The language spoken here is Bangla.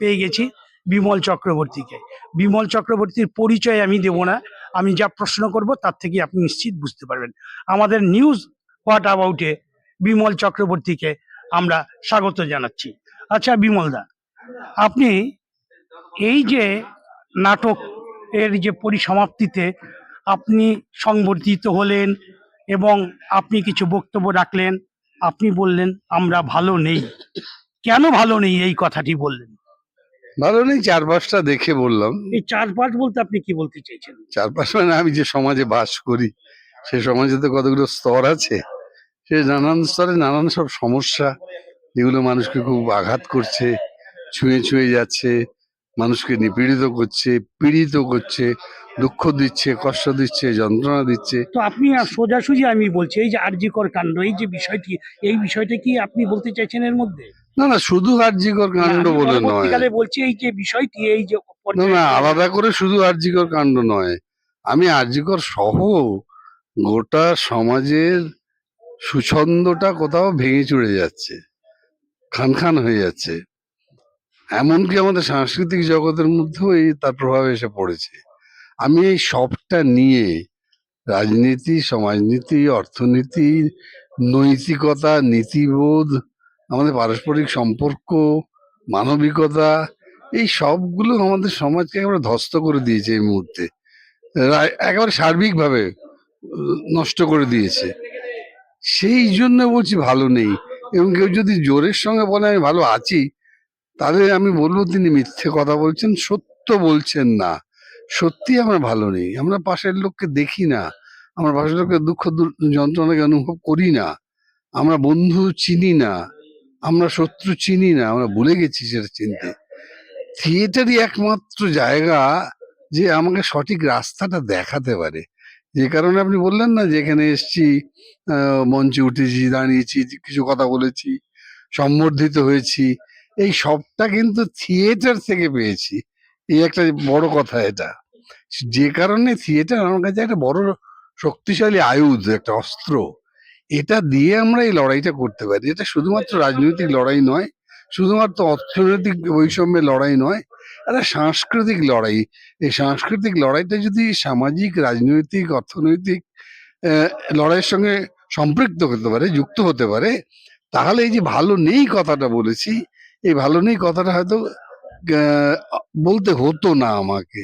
পেয়ে গেছি বিমল চক্রবর্তীকে। বিমল চক্রবর্তীর পরিচয় আমি দেব না। আমি যা প্রশ্ন করব তার থেকে আপনি নিশ্চিত বুঝতে পারবেন। আমাদের নিউজ হোয়াট অ্যাবাউটে বিমল চক্রবর্তীকে আমরা স্বাগত জানাচ্ছি। আচ্ছা বিমল দা আপনি এই যে নাটক এর যে পরিসমাপ্তিতে আপনি সংবর্ধিত হলেন এবং আপনি কিছু বক্তব্য রাখলেন, আপনি বললেন, আমরা ভালো নেই। কেন ভালো নেই এই কথাটি বললেন? ভালো নেই চারপাশটা দেখে বললাম। এই চারপাশ বলতে আপনি কি বলতে চাইছেন? চারপাশ মানে আমি যে সমাজে বাস করি সে সমাজে তো কতগুলো স্তর আছে সে নানান স্তরে নানান সব সমস্যা যেগুলো মানুষকে খুব আঘাত করছে ছুঁয়ে ছুঁয়ে যাচ্ছে মানুষকে নিপীড়িত করছে পীড়িত করছে দুঃখ দিচ্ছে কষ্ট দিচ্ছে যন্ত্রণা দিচ্ছে। তো আপনি আর সোজাসুজি আমি বলছি এই যে আরজিকর কাণ্ড এই যে বিষয়টি এই বিষয়টা কি আপনি বলতে চাইছেন এর মধ্যে? না না শুধু আর্যিকর কাণ্ড বলে নয়। বলছি এই যে বিষয়টি এই যে না না আলাদা করে শুধু আর্যিকর কাণ্ড নয়। আমি আর্যিকর সহ গোটা সমাজের সুছন্দটা কোথাও ভেঙে চুড়ে যাচ্ছে খান খান হয়ে যাচ্ছে। এমনকি আমাদের সাংস্কৃতিক জগতের মধ্যেও এই তার প্রভাব এসে পড়েছে। আমি এই সবটা নিয়ে রাজনীতি সমাজনীতি অর্থনীতি নৈতিকতা নীতিবোধ আমাদের পারস্পরিক সম্পর্ক, মানবিকতা, এই সবগুলো আমাদের সমাজকে একেবারে ধ্বস্ত করে দিয়েছে এই মুহূর্তে। একেবারে সার্বিকভাবে নষ্ট করে দিয়েছে। সেই জন্য বলছি ভালো নেই। এবং কেউ যদি জোরের সঙ্গে বলে আমি ভালো আছি, তাহলে আমি বলব তিনি মিথ্যে কথা বলছেন, সত্য বলছেন না। সত্যি আমরা ভালো নেই। আমরা পাশের লোককে দেখি না। আমরা পাশের লোকের দুঃখ যন্ত্রণাকে অনুভব করি না। আমরা বন্ধু চিনি না। আমরা শত্রু চিনি না, আমরা ভুলে গেছি সেটা চিনতে। থিয়েটারই একমাত্র জায়গা যে আমাকে সঠিক রাস্তাটা দেখাতে পারে। যে কারণে আপনি বললেন না যে এখানে এসছি মঞ্চে উঠেছি, দাঁড়িয়েছি, কিছু কথা বলেছি, সম্বর্ধিত হয়েছি। এই সবটা কিন্তু থিয়েটার থেকে পেয়েছি। এই একটা বড় কথা এটা। যে কারণে থিয়েটার আমার কাছে একটা বড় শক্তিশালী আয়ুধ, একটা অস্ত্র। এটা দিয়ে আমরা এই লড়াইটা করতে পারি। এটা শুধুমাত্র রাজনৈতিক লড়াই নয়, শুধুমাত্র অর্থনৈতিক বৈষম্যের লড়াই নয় একটা সাংস্কৃতিক লড়াই। এই সাংস্কৃতিক লড়াইটা যদি সামাজিক, রাজনৈতিক, অর্থনৈতিক লড়াইয়ের সঙ্গে সম্পৃক্ত হতে পারে, যুক্ত হতে পারে, তাহলে এই যে ভালো নেই কথাটা বলেছি, এই ভালো নেই কথাটা হয়তো বলতে হতো না আমাকে।